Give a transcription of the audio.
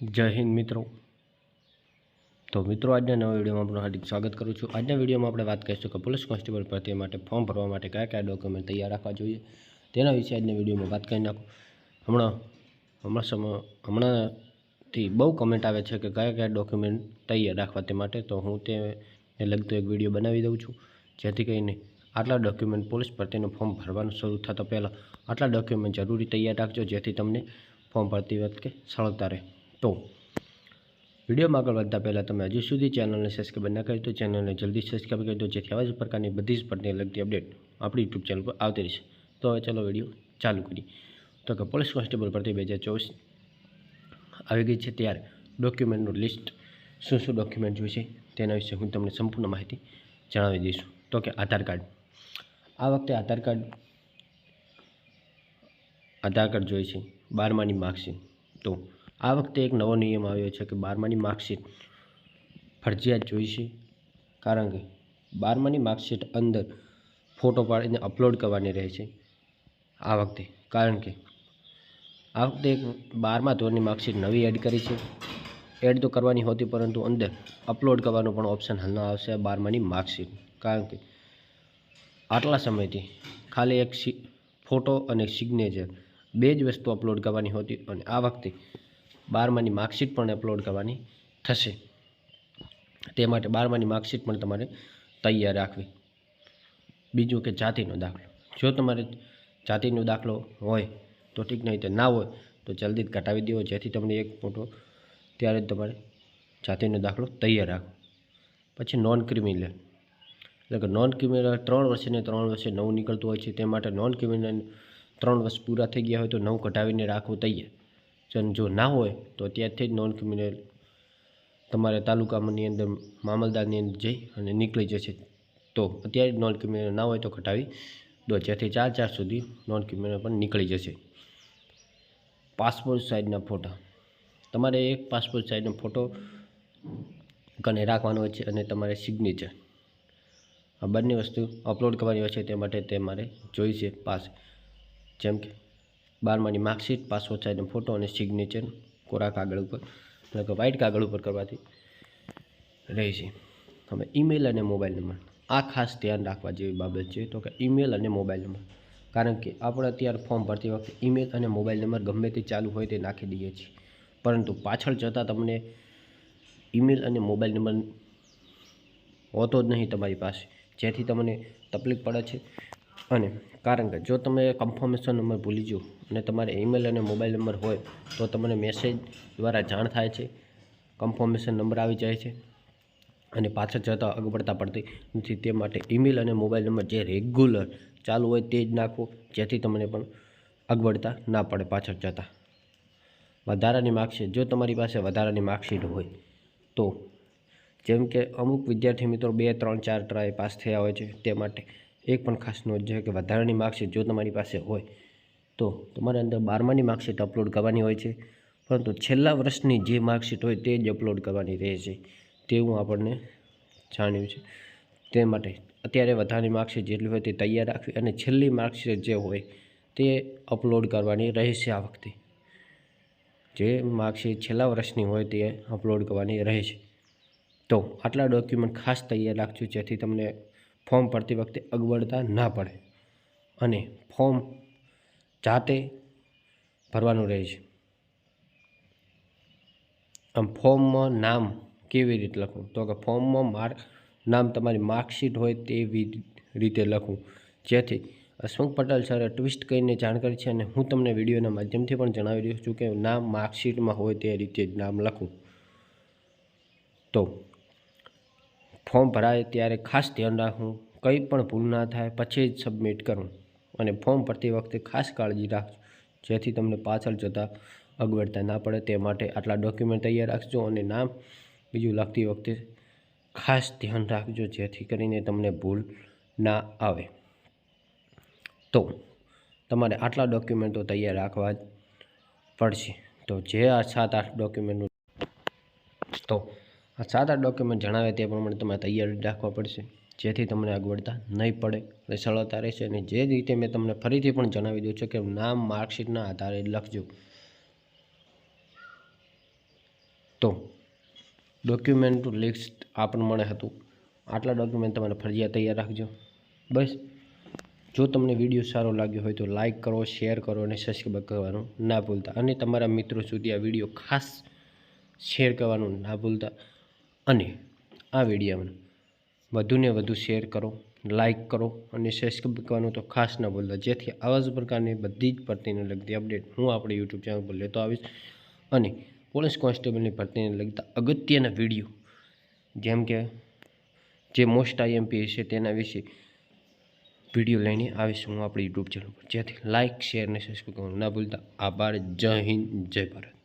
જય હિન્દ મિત્રો. તો મિત્રો, આજના નવા વિડીયોમાં આપણું હાર્દિક સ્વાગત કરું છું. આજના વિડીયોમાં આપણે વાત કરીશું કે પોલીસ કોન્સ્ટેબલ ભરતી માટે ફોર્મ ભરવા માટે કયા કયા ડોક્યુમેન્ટ તૈયાર રાખવા જોઈએ, તેના વિશે આજના વિડીયોમાં વાત કરી નાખું. હમણાં હમણાં સમય, હમણાંથી બહુ કમેન્ટ આવે છે કે કયા કયા ડોક્યુમેન્ટ તૈયાર રાખવા તે માટે, તો હું તેને લગતો એક વીડિયો બનાવી દઉં છું. જેથી કરીને આટલા ડોક્યુમેન્ટ પોલીસ ભરતીનું ફોર્મ ભરવાનું શરૂ થતાં પહેલાં આટલા ડોક્યુમેન્ટ જરૂરી તૈયાર રાખજો, જેથી તમને ફોર્મ ભરતી વખતે સરળતા રહે. તો વિડીયોમાં આગળ વધતા પહેલાં તમે હજુ સુધી ચેનલને સબસ્ક્રાઈબ ના કરી તો ચેનલને જલ્દી સબસ્ક્રાઈબ કરી દો, જેથી આવા જ પ્રકારની બધી જ ભરતીને લગતી અપડેટ આપણી યુટ્યુબ ચેનલ પર આવતી રહેશે. તો હવે ચાલો વીડિયો ચાલુ કરીએ. તો કે પોલીસ કોન્સ્ટેબલ ભરતી બે હજાર ચોવીસ આવી ગઈ છે ત્યારે ડોક્યુમેન્ટનું લિસ્ટ શું શું ડોક્યુમેન્ટ જોઈશે તેના વિશે હું તમને સંપૂર્ણ માહિતી જણાવી દઈશું. તો કે આધાર કાર્ડ. આ વખતે આધાર કાર્ડ આધાર કાર્ડ જોઈએ છે બારમાની માર્કશીટ તો આ વખતે એક નવો નિયમ આવ્યો છે કે બારમાની માર્કશીટ ફરજિયાત જોઈશે. કારણ કે બારમાની માર્કશીટ અંદર ફોટો પાડીને અપલોડ કરવાની રહે છે આ વખતે. કારણ કે આ વખતે એક બારમા ધોરણની માર્કશીટ નવી એડ કરી છે. એડ તો કરવાની હોતી પરંતુ અંદર અપલોડ કરવાનું પણ ઓપ્શન હાલના આવશે બારમાની માર્કશીટ. કારણ કે આટલા સમયથી ખાલી એક ફોટો અને સિગ્નેચર બે જ વસ્તુ અપલોડ કરવાની હોતી અને આ વખતે બારમાની માર્કશીટ પણ અપલોડ કરવાની થશે. તે માટે બારમાની માર્કશીટ પણ તમારે તૈયાર રાખવી. બીજું કે જાતિનો દાખલો. જો તમારે જાતિનો દાખલો હોય તો ઠીક, નહીં તો ના હોય તો જલ્દી જ કટાવી દેવો. જેથી તમને એક ફોટો ત્યારે જ તમારે જાતિનો દાખલો તૈયાર રાખો પછી નોન ક્રિમિનલ એટલે કે નોન ક્રિમિનલ ત્રણ વર્ષે ત્રણ વર્ષે નવું નીકળતું હોય છે, તે માટે નોન ક્રિમિનલ ત્રણ વર્ષ પૂરા થઈ ગયા હોય તો નવું કઢાવીને રાખવું તૈયાર. જો જો ના હોય, તો ત્યાંથી જ નોન ક્રિમિનલ તમારે તાલુકામાંની અંદર મામલદારની અંદર જઈ અને નીકળી જશે. તો અત્યારે નોન ક્રિમિનલ ના હોય તો ઘટાવી દો. જેથી ચાર ચાર સુધી નોન ક્રિમિનલ પણ નીકળી જશે. પાસપોર્ટ સાઇઝના ફોટા તમારે એક પાસપોર્ટ સાઇઝનો ફોટો કને રાખવાનો હોય છે અને તમારે સિગ્નેચર આ બંને વસ્તુ અપલોડ કરવાની હોય છે તે માટે તે મારે જોઈશે પાસ. જેમ કે બારમાની માર્કશીટ પાસપોર્ટ સાઇઝનો ફોટો અને સિગ્નેચર કોરા કાગળ ઉપર એટલે કે વ્હાઇટ કાગળ ઉપર કરવાથી રહેશે હવે ઈમેલ અને મોબાઈલ નંબર આ ખાસ ધ્યાન રાખવા જેવી બાબત છે. તો કે ઈમેલ અને મોબાઈલ નંબર કારણ કે આપણે અત્યારે ફોર્મ ભરતી વખતે ઈમેલ અને મોબાઈલ નંબર ગમે તે ચાલુ હોય તે નાખી દઈએ છીએ. પરંતુ પાછળ જતાં તમને ઈમેલ અને મોબાઈલ નંબર હોતો જ નહીં તમારી પાસે. જેથી તમને તકલીફ પડે છે. અને કારણ કે જો તમે કન્ફર્મેશન નંબર ભૂલી જાઓ અને તમારે ઈમેલ અને મોબાઈલ નંબર હોય તો તમને મેસેજ દ્વારા જાણ થાય છે કન્ફર્મેશન નંબર આવી જાય છે અને પાછળ જતાં અગવડતા પડતી નથી, તે માટે ઈમેલ અને મોબાઈલ નંબર જે રેગ્યુલર ચાલુ હોય તે જ નાખો, જેથી તમને પણ અગવડતા ના પડે પાછળ જતાં. વધારાની માર્કશીટ, જો તમારી પાસે વધારાની માર્કશીટ હોય તો, જેમ કે અમુક વિદ્યાર્થી મિત્રો બે, ત્રણ, ચાર ટ્રાય પાસ થયા હોય છે, તે માટે એક પણ ખાસ નોંધ છે કે વધારાની માર્કશીટ જો તમારી પાસે હોય તો તમારે અંદર બારમાની માર્કશીટ અપલોડ કરવાની હોય છે. પરંતુ છેલ્લા વર્ષની જે માર્કશીટ હોય તે જ અપલોડ કરવાની રહે છે તેવું આપણને જાણ્યું છે. તે માટે અત્યારે વધારાની માર્કશીટ જેટલી હોય તે તૈયાર રાખવી અને છેલ્લી માર્કશીટ જે હોય તે અપલોડ કરવાની રહેશે આ વખતે. જે માર્કશીટ છેલ્લા વર્ષની હોય તે અપલોડ કરવાની રહે છે તો આટલા ડોક્યુમેન્ટ ખાસ તૈયાર રાખજો જેથી તમને ફોર્મ ભરતી વખતે અગવડતા ના પડે અને ફોર્મ જાતે ભરવાનું રહે છે. આમ ફોર્મમાં નામ કેવી રીતે લખવું? તો કે ફોર્મમાં માર્ક નામ તમારી માર્કશીટ હોય તેવી રીતે લખવું. જેથી અશોક પટેલ સરે ટ્વિસ્ટ કરીને જાણકારી છે અને હું તમને વિડીયોના માધ્યમથી પણ જણાવી રહ્યો છું કે નામ માર્કશીટમાં હોય તે રીતે જ નામ લખવું. તો ફોર્મ ભરાય ત્યારે ખાસ ધ્યાન રાખવું, કંઈ પણ ભૂલ ના થાય પછી જ સબમિટ કરવું અને ફોર્મ ભરતી વખતે ખાસ કાળજી રાખજો, જેથી તમને પાછળ જતાં અગવડતા ના પડે. તે માટે આટલા ડોક્યુમેન્ટ તૈયાર રાખજો અને નામ બીજું લખતી વખતે ખાસ ધ્યાન રાખજો, જેથી કરીને તમને ભૂલ ના આવે. તો તમારે આટલા ડોક્યુમેન્ટો તૈયાર રાખવા પડશે. તો જે આ સાત આઠ ડોક્યુમેન્ટનું તો આ સાત આઠ ડોક્યુમેન્ટ જણાવે તે પ્રમાણે તમારે તૈયાર રાખવા પડશે. જેથી તમને અગવડતા નહીં પડે. અને સરળતા રહેશે. અને જે રીતે મેં તમને ફરીથી પણ જણાવી દઉં છું કે નામ, માર્કશીટના આધારે લખજો. તો ડોક્યુમેન્ટ લિસ્ટ આ પ્રમાણે હતું. આટલા ડોક્યુમેન્ટ તમારે ફરજિયાત તૈયાર રાખજો. બસ. જો તમને વીડિયો સારો લાગ્યો હોય તો લાઈક કરો શેર કરો અને સબસ્ક્રાઈબ કરવાનું ના ભૂલતા. અને તમારા મિત્રો સુધી આ વીડિયો ખાસ શેર કરવાનું ના ભૂલતા. અને આ વિડીયોને વધુને વધુ શેર કરો, લાઈક કરો અને સબસ્ક્રાઈબ કરવાનું તો ખાસ ના ભૂલતા જેથી આવા જ પ્રકારની બધી જ ભરતીને લગતી અપડેટ હું આપણી યુટ્યુબ ચેનલ પર લેતો આવીશ અને પોલીસ કોન્સ્ટેબલની ભરતીને લગતા અગત્યના વીડિયો, જેમ કે જે મોસ્ટ આઈએમપી છે તેના વિશે વીડિયો લઈને આવીશ હું આપણી યુટ્યુબ ચેનલ પર. જેથી લાઇક શેર અને સબસ્ક્રાઈબ કરવાનું ના ભૂલતા. આભાર. જય હિન્દ, જય ભારત.